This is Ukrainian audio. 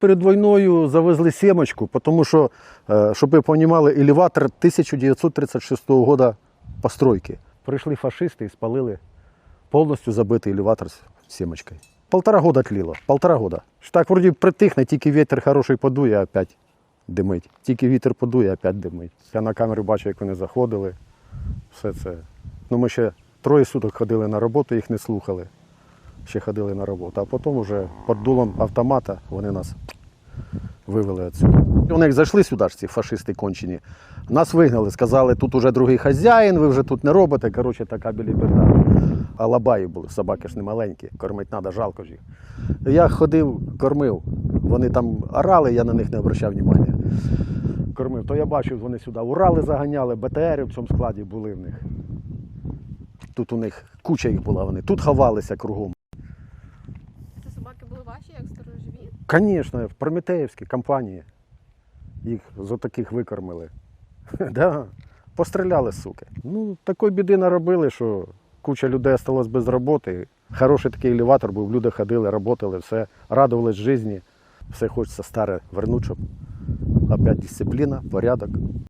Перед війною завезли сімочку, тому що, щоб ви розуміли, елеватор 1936 року постройки. Прийшли фашисти і спалили повністю забитий елеватор з сімочкою. Полтора года тліло, полтора года. Так вроді притихне, тільки вітер хороший подує, а опять димить. Тільки вітер подує, опять димить. Я на камері бачу, як вони заходили. Все це. Ну, ми ще троє суток ходили на роботу, їх не слухали. Ще ходили на роботу. А потім вже під дулом автомата вони нас вивели отсюди. Вони як зайшли сюди ж ці фашисти кончені, нас вигнали, сказали, тут уже другий хазяїн, ви вже тут не робите. Коротше, така біліберда. А лабаї були, собаки ж не маленькі, кормити треба, жалко ж їх. Я ходив, кормив. Вони там орали, я на них не обращав уваги. Кормив. То я бачив, вони сюди Урали заганяли, БТРи в цьому складі були в них. Тут у них куча їх була, вони тут ховалися кругом. Ваші, як сторожові? Звісно, в Прометеївській компанії їх з отаких викормили. да. Постріляли, суки. Ну, такої біди наробили, що куча людей залишилась без роботи. Хороший такий елеватор був, люди ходили, працювали, все, радувались житті. Все хочеться старе вернути, щоб опять дисципліна, порядок.